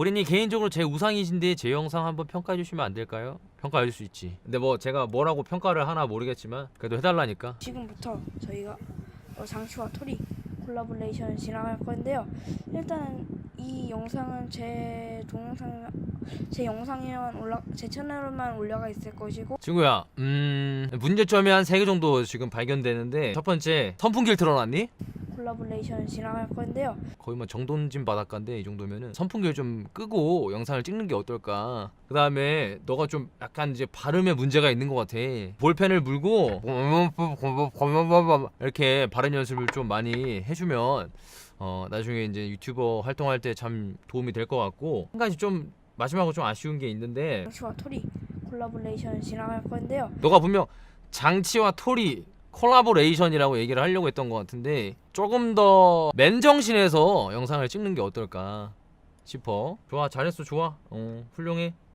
고린님 개인적으로 제 우상이신데 제 영상 한번 평가해 주시면 안 될까요? 평가해 줄 수 있지. 근데 뭐 제가 뭐라고 평가를 하나 모르겠지만 그래도 해달라니까. 지금부터 저희가 어, 장치와 토리 콜라보레이션 진행할 건데요. 일단은 이 영상은 제 동영상 제 영상에만 올라 제 채널에만 올라가 있을 것이고 친구야, 음 문제점이 한 세 개 정도 지금 발견되는데 첫 번째 선풍기를 틀어놨니? 콜라보레이션 진행할 건데요. 거의 뭐 정돈진 바닷가인데 이 정도면은 선풍기를 좀 끄고 영상을 찍는 게 어떨까? 그 다음에 너가 좀 약간 이제 발음에 문제가 있는 것 같아. 볼펜을 물고 이렇게 발음 연습을 좀 많이 해주면 어 나중에 이제 유튜버 활동할 때 참 도움이 될 것 같고 한 가지 좀 마지막으로 좀 아쉬운 게 있는데 장치와 토리 콜라보레이션 진행할 건데요. 너가 분명 장치와 토리 콜라보레이션이라고 얘기를 하려고 했던 것 같은데 조금 더 맨정신에서 영상을 찍는 게 어떨까 싶어. 좋아, 잘했어, 좋아. 어, 훌륭해.